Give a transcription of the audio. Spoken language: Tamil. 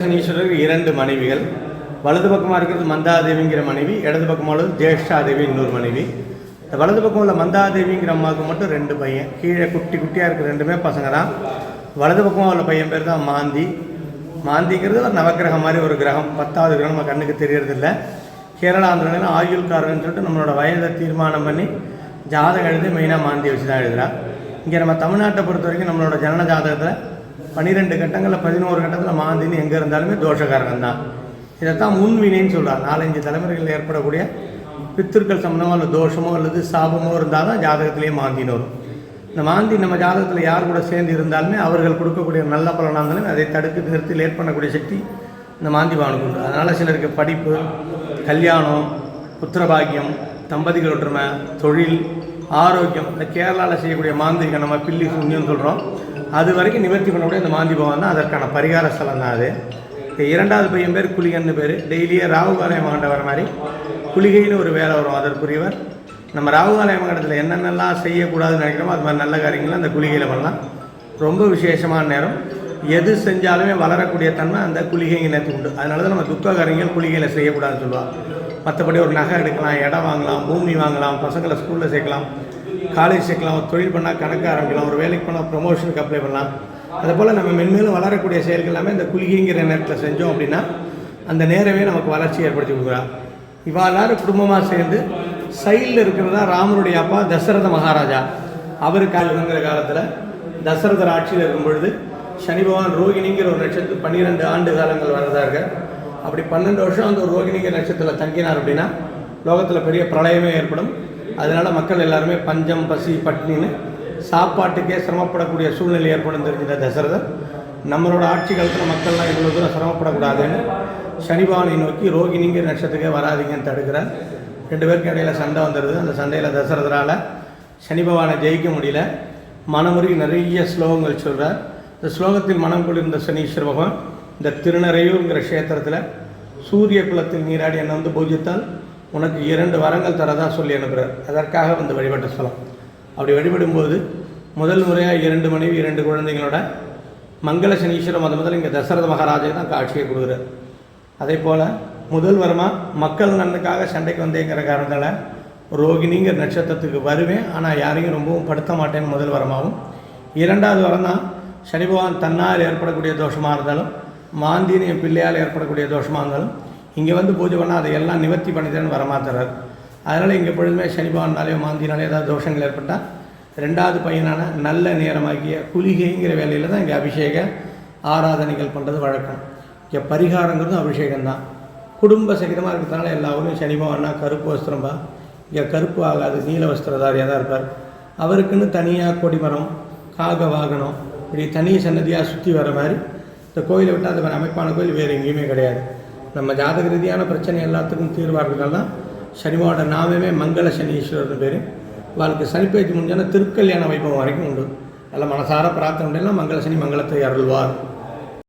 சனீஸ்வரருக்கு இரண்டு மனைவிகள். வலது பக்கமாக இருக்கிறது மந்தாதேவிங்கிற மனைவி இடது பக்கமாக உள்ளது ஜேஷ்டாதேவி இன்னொரு மனைவி. இந்த வலது பக்கம் உள்ள மந்தாதேவிங்கிற அம்மாவுக்கு மட்டும் ரெண்டு பையன். கீழே குட்டி குட்டியாக இருக்கிற ரெண்டுமே பசங்க தான் வலது பக்கமாக உள்ள பையன் பேர் தான் மாந்தி. மாந்திங்கிறது ஒரு நவக்கிரகம் மாதிரி ஒரு கிரகம். பத்தாவது கிரகம் நம்ம கண்ணுக்கு தெரியறதில்ல. கேரளா ஆந்திராவில் ஆயுள்காரன்னு சொல்லிட்டு நம்மளோட வயதை தீர்மானம் பண்ணி ஜாதகம் எழுதி மெயினாக மாந்தி வச்சு தான் எழுதுகிறான் இங்கே நம்ம தமிழ்நாட்டை பொறுத்த வரைக்கும் நம்மளோட ஜனன ஜாதகத்தில் பன்னிரெண்டு கட்டங்களில் பதினோரு கட்டத்தில் மாந்தின்னு எங்கே இருந்தாலுமே தோஷகாரகம் தான். இதைத்தான் முன்வினைன்னு சொல்கிறார் நாலஞ்சு தலைமுறைகளில் ஏற்படக்கூடிய பித்திருக்கள் சம்மந்தமோ அல்லது தோஷமோ அல்லது சாபமோ இருந்தால் தான் ஜாதகத்திலேயே மாந்தின்னு வரும். இந்த மாந்தி நம்ம ஜாதகத்தில் யார் கூட சேர்ந்து இருந்தாலுமே அவர்கள் கொடுக்கக்கூடிய நல்ல பலனாக இருந்தாலும் அதை தடுத்து நிறுத்தி லேட் பண்ணக்கூடிய சக்தி இந்த மாந்தி பானுக்கு உண்டு. அதனால் சிலருக்கு படிப்பு கல்யாணம் புத்திரபாகியம் தம்பதிகள் ஒற்றுமை தொழில் ஆரோக்கியம் இந்த கேரளாவில் செய்யக்கூடிய மாந்திரிகம் நம்ம பில்லி சுண்ணியம் சொல்கிறோம் அது வரைக்கும் நிவர்த்தி பண்ணக்கூடிய இந்த மாந்தி பவன் தான். அதற்கான பரிகார ஸ்தலம் தான் அது. இரண்டாவது பையன் பேர் குளிகன்னு பேர். டெய்லியே ராகுகாலயம் ஆண்ட வர மாதிரி குளிகைன்னு ஒரு வேலை வரும் அதற்குரியவர் நம்ம ராகுகாலயம் மண்டலத்தில் என்னென்னலாம் செய்யக்கூடாதுன்னு நினைக்கிறோமோ அது மாதிரி நல்ல காரியங்கள்லாம் அந்த குளிகையில் பண்ணலாம். ரொம்ப விசேஷமான நேரம். எது செஞ்சாலுமே வளரக்கூடிய தன்மை அந்த குளிகை நேற்று உண்டு. அதனால தான் நம்ம துக்க காரியங்கள் குளிகையில் செய்யக்கூடாதுன்னு சொல்லுவாள் மற்றபடி ஒரு நகை எடுக்கலாம் இடம் வாங்கலாம் பூமி வாங்கலாம் பசங்களை ஸ்கூலில் சேர்க்கலாம். காலேஜ் சேர்க்கலாம் ஒரு தொழில் பண்ணால் கணக்கு ஆரம்பிக்கலாம் ஒரு வேலைக்கு போனால் ப்ரொமோஷனுக்கு அப்ளை பண்ணலாம். அதே போல் நம்ம மென்மேலும் வளரக்கூடிய செயல்கள் எல்லாமே இந்த குளிகைங்கிற நேரத்தில் செஞ்சோம் அப்படின்னா அந்த நேரமே நமக்கு வளர்ச்சி ஏற்படுத்தி கொடுக்குறா. இவா எல்லாரும் குடும்பமாக சேர்ந்து சைடில் இருக்கிறதா ராமனுடைய அப்பா தசரத மகாராஜா. அவர் காலங்கிற காலத்தில் தசரதர் ஆட்சியில் இருக்கும் பொழுது சனி பகவான் ரோகிணிங்கிற ஒரு நட்சத்திரம் பன்னிரெண்டு ஆண்டு காலங்கள் வர்றதாக அப்படி பன்னெண்டு வருஷம் அந்த ஒரு ரோகிணிங்கிற நட்சத்திரத்தில் தங்கினார் அப்படின்னா லோகத்தில் பெரிய பிரளயமே ஏற்படும். அதனால் மக்கள் எல்லாருமே பஞ்சம் பசி பட்னின்னு சாப்பாட்டுக்கே சிரமப்படக்கூடிய சூழ்நிலை ஏற்படும் தெரிஞ்சிட்ட தசரதர். நம்மளோட ஆட்சி காலத்தில் மக்கள்லாம் இவ்வளோ தூரம் சிரமப்படக்கூடாதுன்னு சனிபானை நோக்கி ரோகிணிங்கிற நட்சத்திரத்துக்கே வராதீங்கன்னு தடுக்கிறார். ரெண்டு பேருக்கு இடையில சண்டை வந்துடுது அந்த சண்டையில் தசரதரால் சனி பகவானை ஜெயிக்க முடியல. மனமுறி நிறைய ஸ்லோகங்கள் சொல்கிறார் இந்த ஸ்லோகத்தில் மனம் கொண்டிருந்த சனீஸ்வர பகவான் இந்த திருநறையூருங்கிற க்ஷேத்திரத்தில் சூரிய குலத்தில் நீராடி என்னை வந்து பூஜித்தால் உனக்கு இரண்டு வரங்கள் தரதா சொல்லி அனுப்புகிறார் அதற்காக வந்து வழிபட்ட ஸ்தலம். அப்படி வழிபடும்போது முதல் முறையாக இரண்டு மனைவி இரண்டு குழந்தைங்களோட மங்கள சனீஸ்வரம் முத முதல்ல இங்கே தசரத மகாராஜா தான் காட்சியை கொடுக்குறார். அதே போல் முதல் வரமாக மக்கள் நன்னுக்காக சண்டைக்கு வந்தேங்கிற காரணத்தால் ரோகிணிங்கிற நட்சத்திரத்துக்கு வருவேன் ஆனால் யாரையும் ரொம்பவும் படுத்த மாட்டேன்னு முதல் வரமாகவும் இரண்டாவது வரம் தான் சனி பகவான் தன்னால் ஏற்படக்கூடிய தோஷமாக இருந்தாலும் மாந்தின்னு என் பிள்ளையால் ஏற்படக்கூடிய தோஷமாக இருந்தாலும் இங்கே வந்து பூஜை பண்ணால் அதை எல்லாம் நிவர்த்தி பண்ணித்தரேன்னு வரமாத்துறார் அதனால் இங்கே பொழுதுமே சனி பகவானாலேயோ மாந்தினாலே ஏதாவது தோஷங்கள் ஏற்பட்டால் ரெண்டாவது பையனான நல்ல நேரமாகிய குளிகைங்கிற வேலையில் தான் இங்கே அபிஷேக ஆராதனைகள் பண்ணுறது வழக்கம். இங்கே பரிகாரங்கிறதும் அபிஷேகம் தான் குடும்ப சகிதமாக இருக்கிறதுனால எல்லா ஊரும் சனி பகவானா கருப்பு வஸ்திரம்பா இங்கே கருப்பு ஆகாது நீல வஸ்திரதாரியாக தான் இருப்பார். அவருக்குன்னு தனியாக கொடிமரம் காக வாகனம் இப்படி தனி சன்னதியாக சுற்றி வர மாதிரி இந்த கோயிலை விட்டால் அது அமைப்பான கோயில் வேறு எங்கேயுமே கிடையாது. நம்ம ஜாதக ரீதியான பிரச்சனை எல்லாத்துக்கும் தீர்வாக இருக்கிறதுனால தான் சனிமாவோட நாமமே மங்கள சனீஸ்வரர்னு பேர். வாழ்க்கை சனிப்பேச்சு முடிஞ்சோன்னா திருக்கல்யாண வைபவம் வரைக்கும் உண்டு. நல்ல மனசார பிரார்த்தனை பண்ணலாம் மங்கள சனி மங்களத்தை அருள்வார்.